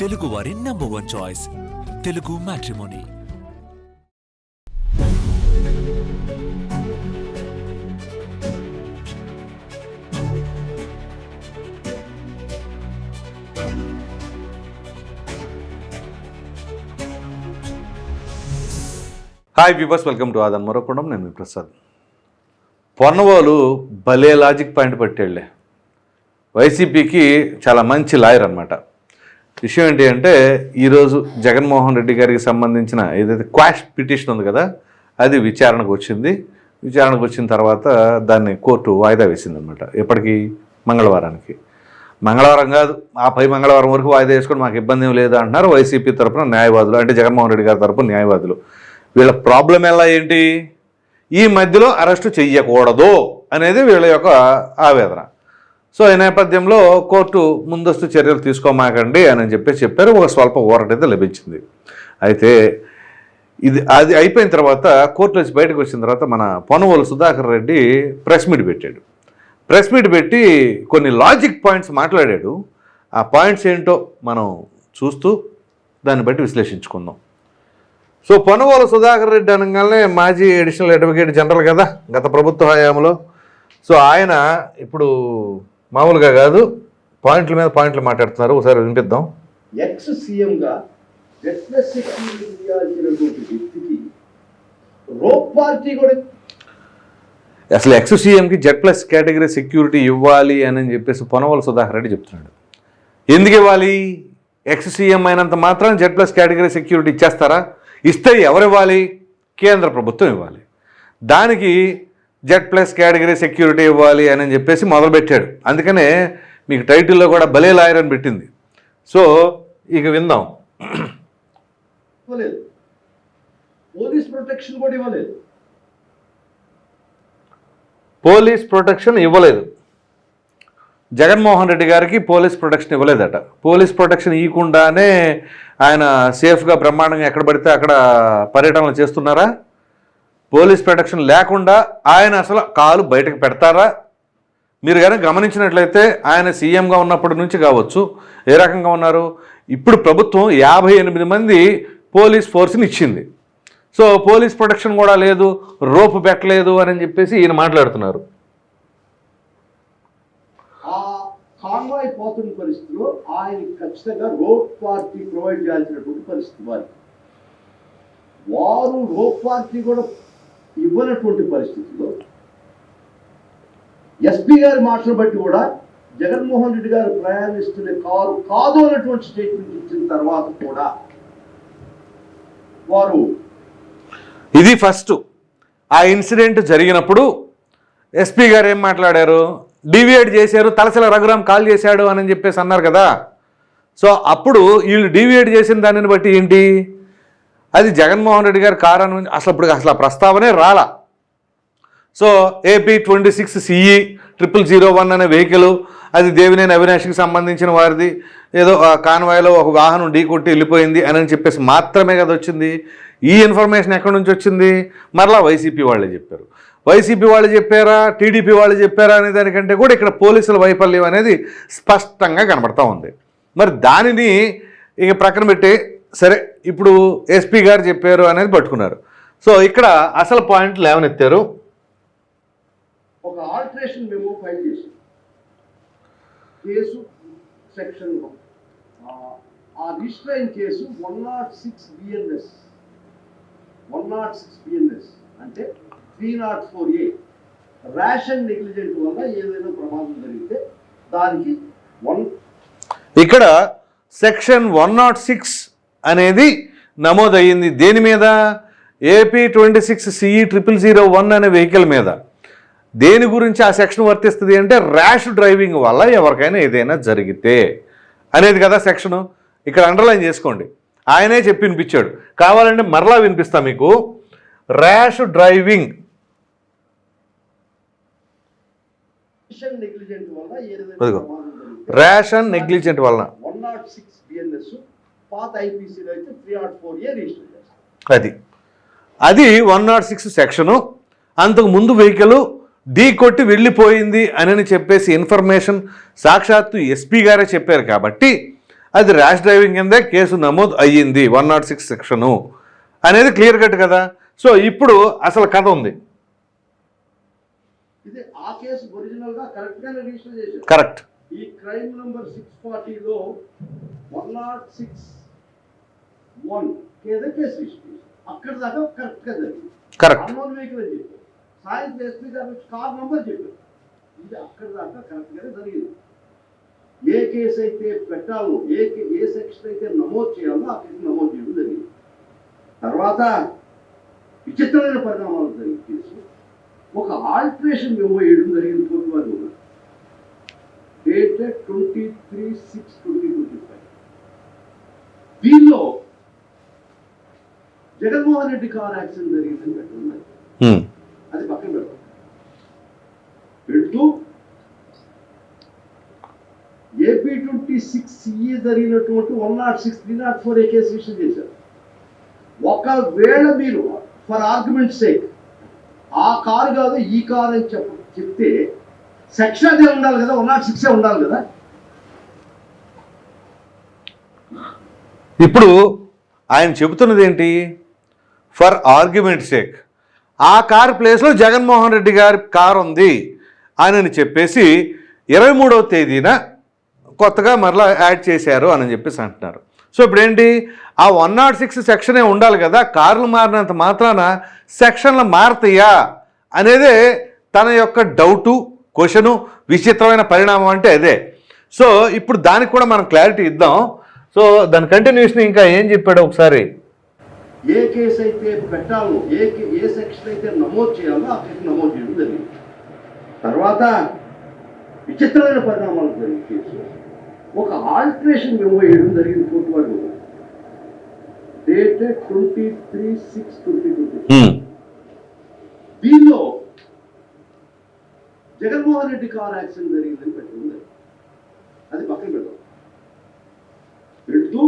తెలుగు వారి number one choice Telugu matrimony hi peepers welcome to ఆదన్ మరొకుండం నేను మీ ప్రసాద్. పొన్నవాళ్ళు భలే లాజిక్ పాయింట్ పట్టేళ్ళే. వైసీపీకి చాలా మంచి లాయర్ అనమాట విషయం ఏంటి అంటే ఈరోజు జగన్మోహన్ రెడ్డి గారికి సంబంధించిన ఏదైతే క్వాష్ పిటిషన్ ఉంది కదా అది విచారణకు వచ్చింది. విచారణకు వచ్చిన తర్వాత దాన్ని కోర్టు వాయిదా వేసింది అనమాట ఎప్పటికీ? మంగళవారానికి. మంగళవారం కాదు ఆ పై మంగళవారం వరకు వాయిదా వేసుకొని మాకు ఇబ్బంది ఏం లేదు అంటున్నారు వైసీపీ తరఫున న్యాయవాదులు అంటే జగన్మోహన్ రెడ్డి గారి తరపు న్యాయవాదులు. వీళ్ళ ప్రాబ్లం ఎలా ఏంటి? ఈ మధ్యలో అరెస్టు చెయ్యకూడదు అనేది వీళ్ళ యొక్క ఆవేదన. సో ఈ నేపథ్యంలో కోర్టు ముందస్తు చర్యలు తీసుకోమాకండి అని చెప్పేసి చెప్పారు. ఒక స్వల్ప ఊరట అయితే లభించింది. అయితే ఇది అది అయిపోయిన తర్వాత కోర్టు బయటకు వచ్చిన తర్వాత మన పొనవోలు సుధాకర్ రెడ్డి ప్రెస్ మీట్ పెట్టాడు. ప్రెస్ మీట్ పెట్టి కొన్ని లాజిక్ పాయింట్స్ మాట్లాడాడు. ఆ పాయింట్స్ ఏంటో మనం చూస్తూ దాన్ని బట్టి విశ్లేషించుకుందాం. సో పొనవోల సుధాకర్ రెడ్డి అనగానే మాజీ అడిషనల్ అడ్వకేట్ జనరల్ కదా గత ప్రభుత్వ హయాంలో. సో ఆయన ఇప్పుడు మామూలుగా కాదు. పాయింట్ల మీద పాయింట్లు మాట్లాడుతున్నారు. ఒకసారి వినిపిద్దాం. ఎక్స్ సీఎంగా అసలు ఎక్స్ సీఎంకి జెడ్ ప్లస్ కేటగిరీ సెక్యూరిటీ ఇవ్వాలి అని చెప్పేసి పొనవోలు సుధాకర్ రెడ్డి చెప్తున్నాడు. ఎందుకు ఇవ్వాలి? ఎక్స్ సీఎం అయినంత మాత్రం జెడ్ ప్లస్ కేటగిరీ సెక్యూరిటీ ఇచ్చేస్తారా? ఇస్తే ఎవరు ఇవ్వాలి కేంద్ర ప్రభుత్వం ఇవ్వాలి. దానికి జెడ్ ప్లస్ కేటగిరీ సెక్యూరిటీ ఇవ్వాలి అని చెప్పేసి మొదలుపెట్టాడు. అందుకనే మీకు టైటిల్లో కూడా భలే లాయర్ అని పెట్టింది. సో ఇక విందాం. పోలీస్ ప్రొటెక్షన్ కూడా ఇవ్వలేదు. పోలీస్ ప్రొటెక్షన్ ఇవ్వలేదు. జగన్మోహన్ రెడ్డి గారికి పోలీస్ ప్రొటెక్షన్ ఇవ్వలేదట. పోలీస్ ప్రొటెక్షన్ ఇవ్వకుండానే ఆయన సేఫ్గా బ్రహ్మాండంగా ఎక్కడ పడితే అక్కడ పర్యటనలు చేస్తున్నారా? పోలీస్ ప్రొటెక్షన్ లేకుండా ఆయన అసలు కాలు బయటకు పెడతారా? మీరు కనుక గమనించినట్లయితే ఆయన సీఎంగా ఉన్నప్పటి నుంచి కావచ్చు ఏ రకంగా ఉన్నారు? ఇప్పుడు ప్రభుత్వం యాభై ఎనిమిది మంది పోలీస్ ఫోర్స్ని ఇచ్చింది. సో పోలీస్ ప్రొటెక్షన్ కూడా లేదు రోపు పెట్టలేదు అని చెప్పేసి ఈయన మాట్లాడుతున్నారు. కాన్వాయ్ పోతున్న పరిస్థితిలో ఆయన ఖచ్చితంగా రోడ్ పార్టీ ప్రొవైడ్ చేయాల్సినటువంటి పరిస్థితి వారు వారు రోడ్ పార్టీ కూడా ఇవ్వనటువంటి పరిస్థితిలో ఎస్పీ గారి మాటను బట్టి కూడా జగన్మోహన్ రెడ్డి గారు ప్రయాణిస్తున్న కారు కాదు అన్నటువంటి స్టేట్మెంట్ ఇచ్చిన తర్వాత కూడా వారు ఇది ఫస్ట్. ఆ ఇన్సిడెంట్ జరిగినప్పుడు ఎస్పీ గారు ఏం మాట్లాడారు? డీవియేట్ చేశారు తలసల రఘురామ్ కాల్ చేశాడు అని చెప్పేసి అన్నారు కదా. సో అప్పుడు వీళ్ళు డీవియేట్ చేసిన దానిని బట్టి ఏంటి? అది జగన్మోహన్ రెడ్డి గారి కారు అని అసలు ఇప్పుడు అసలు ఆ ప్రస్తావనే రాలా. So AP twenty six CE triple zero one అనే వెహికల్ అది దేవినేని అవినాష్కి సంబంధించిన వారిది ఏదో కాన్వాయ్లో ఒక వాహనం ఢీకొట్టి వెళ్ళిపోయింది అని చెప్పేసి మాత్రమే కదా వచ్చింది. ఈ ఇన్ఫర్మేషన్ ఎక్కడి నుంచి వచ్చింది? మరలా వైసీపీ వాళ్ళే చెప్పారు. వైసీపీ వాళ్ళు చెప్పారా? టీడీపీ వాళ్ళు చెప్పారా అనే దానికంటే కూడా ఇక్కడ పోలీసుల వైఫల్యం అనేది స్పష్టంగా కనబడతా ఉంది. మరి దానిని ఇక ప్రక్కన పెట్టి సరే ఇప్పుడు ఎస్పీ గారు చెప్పారు అనేది పట్టుకున్నారు. సో ఇక్కడ అసలు పాయింట్ లేవనెత్తారు ఒక ఆల్టరేషన్ మెమో ఫైల్ చేసి. కేసు సెక్షన్ ఆ case? One nought six BNS one nought six BNS అంటే త్రీ నాట్ ఫోర్ ఏ రేషన్ నెగ్లిజెంట్ వల్ల ఏదైనా ప్రమాదం జరిగితే దానికి వన్ ఇక్కడ సెక్షన్ వన్ నాట్ సిక్స్ అనేది నమోదయ్యింది. దేని మీద? AP twenty six CE triple zero one అనే వెహికల్ మీద. దేని గురించి ఆ సెక్షన్ వర్తిస్తుంది అంటే ర్యాష్ డ్రైవింగ్ వల్ల ఎవరికైనా ఏదైనా జరిగితే అనేది కదా సెక్షను ఇక్కడ అండర్లైన్ చేసుకోండి. ఆయనే చెప్పి వినిపించాడు. కావాలంటే మరలా వినిపిస్తా మీకు. ర్యాష్ డ్రైవింగ్ ర్యాషన్ నెగ్లిజెంట్ వలన. పాత ఐపీసీలో అయితే three nought four A register చేస్తారు. అది. అది వన్ నాట్ సిక్స్ సెక్షను అంతకు ముందు వెహికల్ ఢీ కొట్టి వెళ్ళిపోయింది అని చెప్పేసి ఇన్ఫర్మేషన్ సాక్షాత్తు ఎస్పీ గారే చెప్పారు కాబట్టి అది ర్యాష్ డ్రైవింగ్ కిందే కేసు నమోదు అయ్యింది వన్ నాట్ సిక్స్ సెక్షను అనేది క్లియర్ కట్ కదా. సో ఇప్పుడు అసలు కథ ఉంది. కరెక్ట్ ఈ క్రైమ్ నంబర్ సిక్స్ ఫార్టీలో వన్ నాట్ సిక్స్ వన్ కేద కేసు రిజిస్టర్ చేశారు అక్కడ దాకా కరెక్ట్గా జరిగింది. కరెక్ట్ అన్నోన్ వెహికల్ అని చెప్పారు. సాయంత్రం ఎస్పీ గారు వచ్చి కార్ నంబర్ చెప్పారు. ఇది అక్కడ దాకా కరెక్ట్ గానే జరిగింది. ఏ కేసు అయితే పెట్టాలో ఏ ఏ సెక్షన్ అయితే నమోదు చేయాలో ఆ కేసు నమోదు చేయడం జరిగింది. తర్వాత విచిత్రమైన పరిణామాలు జరిగిన కేసు ఒక ఆల్టరేషన్ మెమో వేయడం జరిగింది కోర్టు వారు. Dated twenty three six twenty twenty five దీనిలో జగన్మోహన్ రెడ్డి కార్ యాక్సిడెంట్ జరిగిందని పెట్టున్నారు హ్మ్. అది పక్కన పెడతాం. పెడుతూ ఏపీ ట్వంటీ సిక్స్ ఈ జరిగినటువంటి one nought six three nought four A case register చేశారు. ఒకవేళ మీరు ఫర్ ఆర్గ్యుమెంట్ సేక్ ఆ కారు కాదు ఈ కారు అని చెప్ప చెప్తే సెక్షన్ అదే ఉండాలి కదా వన్ నాట్ సిక్సే ఉండాలి కదా? ఇప్పుడు ఆయన చెబుతున్నది ఏంటి ఫర్ ఆర్గ్యుమెంట్ సేక్. ఆ కార్ ప్లేస్లో జగన్మోహన్ రెడ్డి గారి కార్ ఉంది అని చెప్పేసి ఇరవై మూడవ తేదీన కొత్తగా మరలా యాడ్ చేశారు అని చెప్పేసి అంటున్నారు. సో ఇప్పుడు ఏంటి ఆ వన్ నాట్ సిక్స్ సెక్షనే ఉండాలి కదా కార్లు మారినంత మాత్రాన సెక్షన్లు మారతాయా అనేదే తన యొక్క డౌటు క్వశ్చను విచిత్రమైన పరిణామం అంటే అదే. సో ఇప్పుడు దానికి కూడా మనం క్లారిటీ ఇద్దాం. సో దాని కంటిన్యూషన్ ఇంకా ఏం చెప్పాడు ఒకసారి? ఏ కేసు అయితే పెట్టాలో ఏ ఏ సెక్షన్ అయితే నమోదు చేయాలో ఆ కేసు నమోదు చేయడం జరిగింది. తర్వాత విచిత్రమైన పరిణామాలు జరిగిన కేసు. ఒక ఆల్టరేషన్ మెమో వేయడం జరిగింది కోర్టు వాళ్ళు. Dated twenty three six twenty twenty. దీనిలో జగన్మోహన్ రెడ్డి కార్ యాక్సిడెంట్ జరిగిందని పెట్టింది అది పక్కన పెడతాం పెడుతూ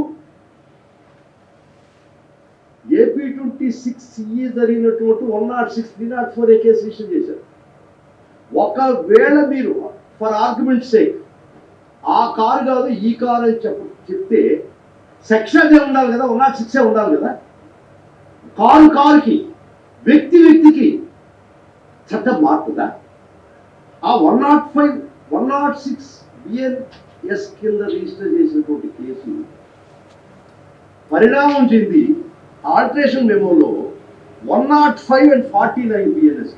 ఏపీ ట్వంటీ సిక్స్ ఈ జరిగినటువంటి one nought six three nought four A case register చేశారు. ఒకవేళ మీరు ఫర్ ఆర్గ్యుమెంట్ సేక్ ఆ కారు కాదు ఈ కారు అని చెప్ప చెప్తే సెక్షన్ అదే ఉండాలి కదా వన్ నాట్ సిక్సే ఉండాలి కదా? కారు కారుకి వ్యక్తి వ్యక్తికి చట్టం మారుతుందా ఆ one nought five one nought six BNS కింద రిజిస్టర్ చేసినటువంటి కేసు పరిణామం చెంది alteration మెమోలో one nought five and forty nine BNS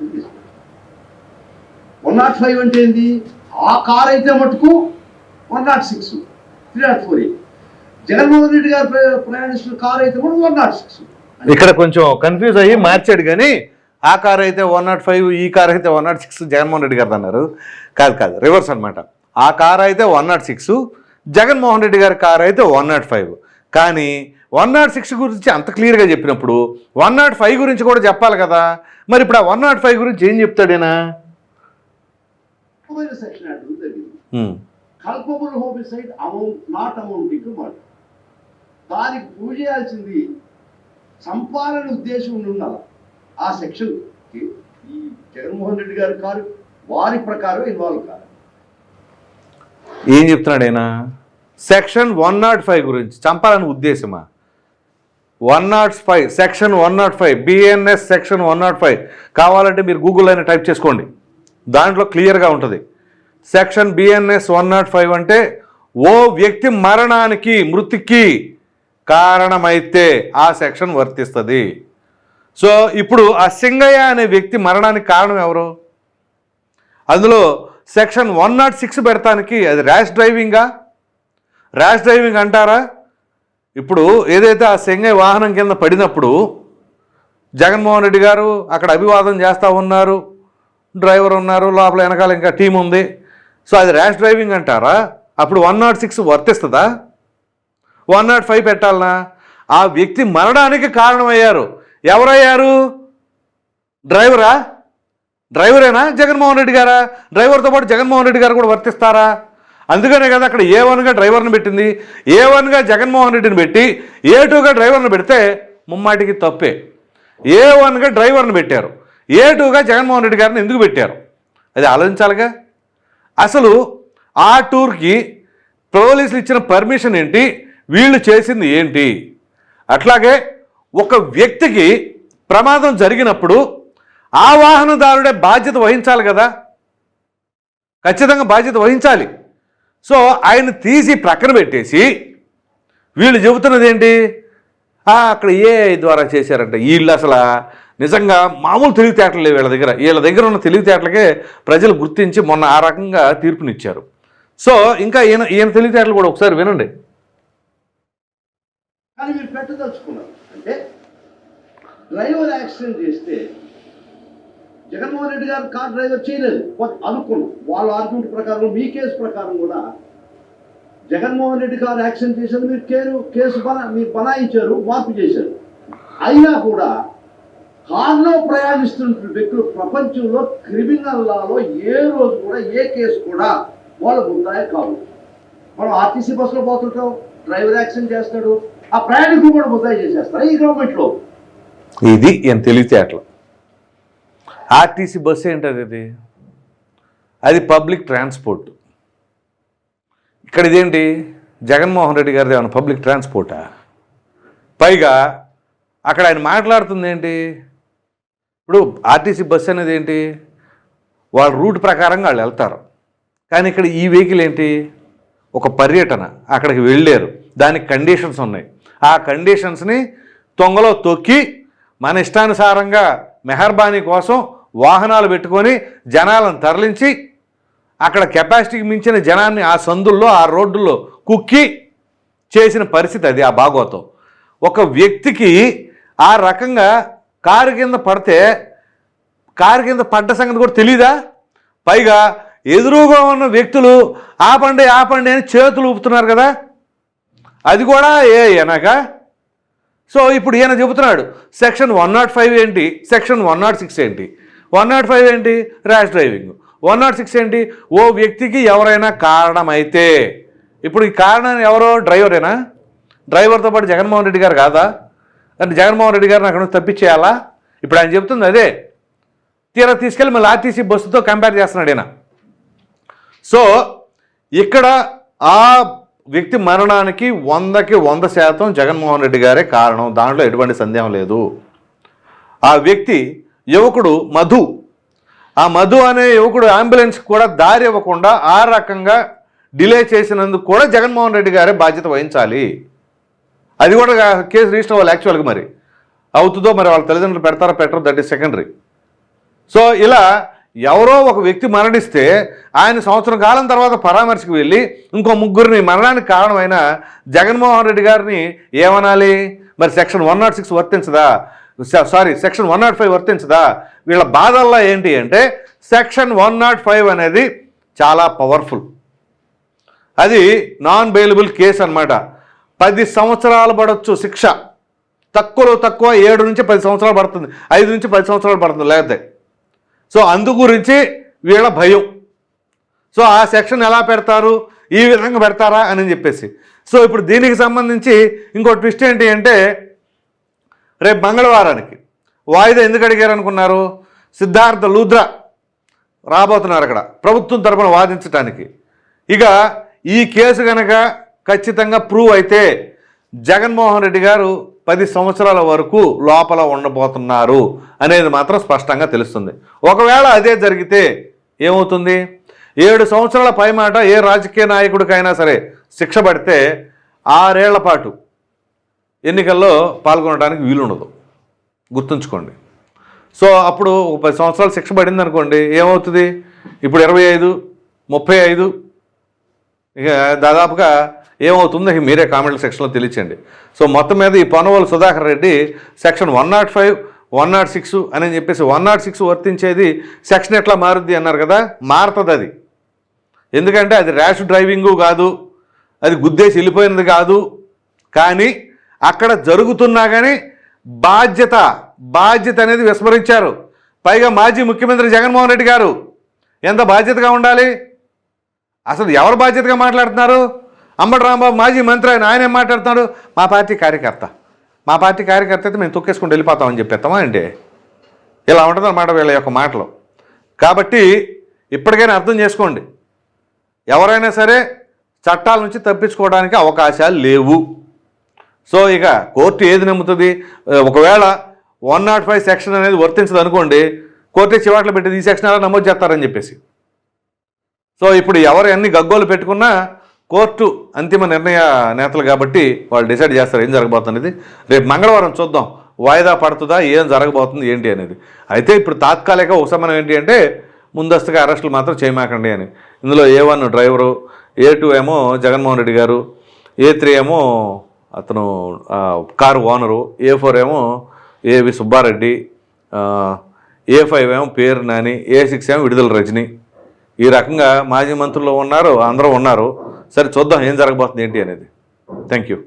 one nought five అంటే ఏంది? ఆ కార్ అయితే మటుకు one nought six three nought four Jaganmohan Reddy గారు ప్రయాణిస్తున్న కార్ అయితే మటుకు వన్ నాట్ సిక్స్. ఇక్కడ కొంచెం కన్ఫ్యూజ్ అయ్యి మార్చాడు కానీ ఆ కార్ అయితే వన్ నాట్ ఫైవ్ ఈ కార్ అయితే one nought six Jaganmohan Reddy గారు అన్నారు. కాదు కాదు రివర్స్ అనమాట ఆ కార్ అయితే one nought six Jaganmohan Reddy గారి కార్ అయితే వన్ నాట్ ఫైవ్. కానీ వన్ నాట్ సిక్స్ గురించి అంత క్లియర్గా చెప్పినప్పుడు వన్ నాట్ ఫైవ్ గురించి కూడా చెప్పాలి కదా. మరి ఇప్పుడు ఆ వన్ నాట్ ఫైవ్ గురించి ఏం చెప్తాడేనా. Culpable homicide amount not amounting to murder దానికి ప్రూవ్ చేయాల్సింది సంపాదన ఉద్దేశం ఉండాలి. ఆ సెక్షన్ ఈ జగన్మోహన్ రెడ్డి గారి కారు వారి ప్రకారం ఇన్వాల్వ్ కాదు. ఏం చెప్తున్నాడు ఆయన సెక్షన్ వన్ నాట్ ఫైవ్ గురించి చంపాలని ఉద్దేశమా? One nought five section one nought five BNS section one nought five కావాలంటే మీరు గూగుల్ అయినా టైప్ చేసుకోండి. దాంట్లో క్లియర్గా ఉంటుంది. Section BNS one nought five అంటే ఓ వ్యక్తి మరణానికి మృతికి కారణమైతే ఆ సెక్షన్ వర్తిస్తుంది. సో ఇప్పుడు ఆ సింగయ్య అనే వ్యక్తి మరణానికి కారణం ఎవరు? అందులో సెక్షన్ వన్ నాట్ సిక్స్ పెడతానికి అది ర్యాష్ డ్రైవింగా? ర్యాష్ డ్రైవింగ్ అంటారా? ఇప్పుడు ఏదైతే ఆ సెంగై వాహనం కింద పడినప్పుడు జగన్మోహన్ రెడ్డి గారు అక్కడ అభివాదం చేస్తూ ఉన్నారు డ్రైవర్ ఉన్నారు లోపల వెనకాల ఇంకా టీం ఉంది. సో అది ర్యాష్ డ్రైవింగ్ అంటారా? అప్పుడు వన్ నాట్ సిక్స్ వర్తిస్తుందా? వన్ నాట్ ఫైవ్ పెట్టాలనా? ఆ వ్యక్తి మరణానికి కారణమయ్యారు. ఎవరయ్యారు? డ్రైవరా? డ్రైవరేనా జగన్మోహన్ రెడ్డి గారా? డ్రైవర్తో పాటు జగన్మోహన్ రెడ్డి గారు కూడా వర్తిస్తారా? అందుకనే కదా అక్కడ ఏ వన్గా డ్రైవర్ని పెట్టింది. ఏ వన్గా జగన్మోహన్ రెడ్డిని పెట్టి ఏ టూగా డ్రైవర్ని పెడితే ముమ్మాటికి తప్పే. ఏ వన్గా డ్రైవర్ని పెట్టారు. ఏ టూగా జగన్మోహన్ రెడ్డి గారిని ఎందుకు పెట్టారు? అది ఆలోచించాలిగా? అసలు ఆ టూర్కి పోలీసులు ఇచ్చిన పర్మిషన్ ఏంటి? వీళ్ళు చేసింది ఏంటి? అట్లాగే ఒక వ్యక్తికి ప్రమాదం జరిగినప్పుడు ఆ వాహనదారుడే బాధ్యత వహించాలి కదా? ఖచ్చితంగా బాధ్యత వహించాలి. సో ఆయన తీసి ప్రక్కన పెట్టేసి వీళ్ళు చెబుతున్నది ఏంటి అక్కడ ఏ ద్వారా చేశారంట? వీళ్ళు అసలు నిజంగా మామూలు తెలివితేటలు లేవు వీళ్ళ దగ్గర. వీళ్ళ దగ్గర ఉన్న తెలివితేటలకే ప్రజలు గుర్తించి మొన్న ఆ రకంగా తీర్పునిచ్చారు. సో ఇంకా ఈయన ఈయన తెలివితేటలు కూడా ఒకసారి వినండి. కానీ మీరు పెట్టదలుచుకున్నారు. అంటే డ్రైవర్ యాక్సిడెంట్ చేస్తే జగన్మోహన్ రెడ్డి గారు కార్ డ్రైవర్ చేయలేదు. అనుకున్నాం వాళ్ళ ఆర్గ్యుమెంట్ ప్రకారం మీ కేసు ప్రకారం కూడా జగన్మోహన్ రెడ్డి గారు యాక్షన్ చేశారు. మీరు కేరు కేసు బనా మీరు బనాయించారు మార్పు చేశారు. అయినా కూడా కార్లో ప్రయాణిస్తున్న వ్యక్తులు ప్రపంచంలో క్రిమినల్ లాలో ఏ రోజు కూడా ఏ కేసు కూడా వాళ్ళు ముద్దాయి కావు. మనం ఆర్టీసీ బస్సులో పోతుంటాం. డ్రైవర్ యాక్సిడెంట్ చేస్తాడు. ఆ ప్రయాణికులు కూడా ముద్దాయి చేసేస్తారు. ఈ గవర్నమెంట్లో ఇది ఈయన తెలివితేటలు. ఆర్టీసీ బస్సు ఏంటది అది? అది పబ్లిక్ ట్రాన్స్పోర్ట్. ఇక్కడ ఇదేంటి? జగన్మోహన్ రెడ్డి గారిది ఏమైనా పబ్లిక్ ట్రాన్స్పోర్టా? పైగా అక్కడ ఆయన మాట్లాడుతుంది ఏంటి? ఇప్పుడు ఆర్టీసీ బస్సు అనేది ఏంటి? వాళ్ళ రూట్ ప్రకారంగా వాళ్ళు వెళ్తారు. కానీ ఇక్కడ ఈ వెహికల్ ఏంటి? ఒక పర్యటన. అక్కడికి వెళ్ళారు. దానికి కండిషన్స్ ఉన్నాయి. ఆ కండిషన్స్ని తొంగలో తొక్కి మన ఇష్టానుసారంగా మెహర్బానీ కోసం వాహనాలు పెట్టుకొని జనాలను తరలించి అక్కడ కెపాసిటీకి మించిన జనాన్ని ఆ సందుల్లో ఆ రోడ్డుల్లో కుక్కి చేసిన పరిస్థితి అది ఆ భాగవతం. ఒక వ్యక్తికి ఆ రకంగా కారు కింద పడితే కారు కింద పడ్డ సంగతి కూడా తెలీదా? పైగా ఎదురుగా ఉన్న వ్యక్తులు ఆపండి ఆపండి అని చేతులు ఊపుతున్నారు కదా? అది కూడా ఏ ఎనక సో ఇప్పుడు ఈయన చెబుతున్నాడు సెక్షన్ వన్ నాట్ ఫైవ్ ఏంటి? సెక్షన్ వన్ నాట్ సిక్స్ ఏంటి? వన్ నాట్ ఫైవ్ ఏంటి? Rash driving. One nought six ఏంటి? ఓ వ్యక్తికి ఎవరైనా కారణమైతే. ఇప్పుడు ఈ కారణం ఎవరో? డ్రైవరేనా? డ్రైవర్తో పాటు జగన్మోహన్ రెడ్డి గారు కాదా? అంటే జగన్మోహన్ రెడ్డి గారిని అక్కడ నుంచి తప్పించేయాలా? ఇప్పుడు ఆయన చెప్తుంది అదే. తీరా తీసుకెళ్ళి మళ్ళీ ఆర్టీసీ బస్సుతో కంపేర్ చేస్తున్నాడు ఈయన. సో ఇక్కడ ఆ వ్యక్తి మరణానికి వందకి వంద శాతం జగన్మోహన్ రెడ్డి గారే కారణం. దాంట్లో ఎటువంటి సందేహం లేదు. ఆ వ్యక్తి యువకుడు మధు. ఆ మధు అనే యువకుడు అంబులెన్స్ కూడా దారి ఇవ్వకుండా ఆ రకంగా డిలే చేసినందుకు కూడా జగన్మోహన్ రెడ్డి గారే బాధ్యత వహించాలి. అది కూడా కేసు రిజిస్టర్ అవ్వాలి యాక్చువల్గా మరి. అవుతుందో మరి వాళ్ళ తల్లిదండ్రులు పెడతారో పెట్టరో దట్ ఈస్ సెకండరీ. సో ఇలా ఎవరో ఒక వ్యక్తి మరణిస్తే ఆయన సంవత్సరం కాలం తర్వాత పరామర్శకు వెళ్ళి ఇంకో ముగ్గురిని మరణానికి కారణమైన జగన్మోహన్ రెడ్డి గారిని ఏమనాలి? మరి section one not six వర్తించదా? Sorry section one nought five వర్తించదా? వీళ్ళ బాధల్లో ఏంటి అంటే సెక్షన్ వన్ నాట్ ఫైవ్ అనేది చాలా పవర్ఫుల్. అది నాన్ బెయిలబుల్ కేసు అన్నమాట. పది సంవత్సరాలు పడవచ్చు శిక్ష. తక్కువలో తక్కువ ఏడు నుంచి పది సంవత్సరాలు పడుతుంది ఐదు నుంచి పది సంవత్సరాలు పడుతుంది లేకపోతే. సో అందు గురించి వీళ్ళ భయం. సో ఆ సెక్షన్ ఎలా పెడతారు ఈ విధంగా పెడతారా అని చెప్పేసి. సో ఇప్పుడు దీనికి సంబంధించి ఇంకో ట్విస్ట్ ఏంటి అంటే రేపు మంగళవారానికి వాయిదా ఎందుకు అడిగారు అనుకున్నారు సిద్ధార్థ లూద్రా రాబోతున్నారు అక్కడ ప్రభుత్వం తరపున వాదించడానికి ఇక ఈ కేసు కనుక ఖచ్చితంగా ప్రూవ్ అయితే జగన్మోహన్ రెడ్డి గారు పది సంవత్సరాల వరకు లోపల ఉండబోతున్నారు అనేది మాత్రం స్పష్టంగా తెలుస్తుంది. ఒకవేళ అదే జరిగితే ఏమవుతుంది? ఏడు సంవత్సరాల పైమాట ఏ రాజకీయ నాయకుడికైనా సరే శిక్ష పడితే ఆరేళ్ళ పాటు ఎన్నికల్లో పాల్గొనడానికి వీలుండదు. గుర్తుంచుకోండి. సో అప్పుడు ఒక పది సంవత్సరాలు శిక్ష పడింది అనుకోండి ఏమవుతుంది? ఇప్పుడు ఇరవై ఐదు ముప్పై ఐదు ఇక దాదాపుగా ఏమవుతుందో మీరే కామెంట్ సెక్షన్లో తెలియచండి సో మొత్తం మీద ఈ Ponnavolu Sudhakar Reddy section one nought five one nought six అని చెప్పేసి వన్ నాట్ సిక్స్ వర్తించేది సెక్షన్ ఎట్లా మారుద్ది అన్నారు కదా? మారుతుంది అది. ఎందుకంటే అది ర్యాష్ డ్రైవింగు కాదు అది గుద్దేసి వెళ్ళిపోయినది కాదు. కానీ అక్కడ జరుగుతున్నా కానీ బాధ్యత బాధ్యత అనేది విస్మరించారు. పైగా మాజీ ముఖ్యమంత్రి జగన్మోహన్ రెడ్డి గారు ఎంత బాధ్యతగా ఉండాలి? అసలు ఎవరు బాధ్యతగా మాట్లాడుతున్నారు? అంబటి రాంబాబు మాజీ మంత్రి ఆయన ఆయన ఏం మాట్లాడుతున్నాడు మా పార్టీ కార్యకర్త. మా పార్టీ కార్యకర్త అయితే మేము తొక్కేసుకుంటూ వెళ్ళిపోతామని చెప్పేస్తామా అంటే ఇలా ఉంటుందన్నమాట వీళ్ళ యొక్క మాటలు. కాబట్టి ఇప్పటికైనా అర్థం చేసుకోండి. ఎవరైనా సరే చట్టాల నుంచి తప్పించుకోవడానికి అవకాశాలు లేవు. సో ఇక కోర్టు ఏది నమ్ముతుంది? ఒకవేళ వన్ నాట్ ఫైవ్ సెక్షన్ అనేది వర్తించదు అనుకోండి కోర్టు చివాట్లు పెట్టి ఈ సెక్షన్ అలా నమోదు చేస్తారని చెప్పేసి. సో ఇప్పుడు ఎవరు అన్ని గగ్గోలు పెట్టుకున్నా కోర్టు అంతిమ నిర్ణయ నేతలు కాబట్టి వాళ్ళు డిసైడ్ చేస్తారు ఏం జరగబోతున్నది రేపు మంగళవారం చూద్దాం వాయిదా పడుతుందా ఏం జరగబోతుంది ఏంటి అనేది. అయితే ఇప్పుడు తాత్కాలిక ఉపశమనం ఏంటి అంటే ముందస్తుగా అరెస్టులు మాత్రం చేయమాకండి అని. ఇందులో A one driver A two ఏమో జగన్మోహన్ రెడ్డి గారు ఏ త్రీ ఏమో అతను కారు ఓనరు ఏ ఫోర్ ఏమో ఏవి సుబ్బారెడ్డి ఏ ఫైవ్ ఏమో పేరు నాని ఏ సిక్స్ ఏమో విడుదల రజని. ఈ రకంగా మాజీ మంత్రులు ఉన్నారు అందరూ ఉన్నారు. సరే చూద్దాం ఏం జరగబోతుంది ఏంటి అనేది. Thank you.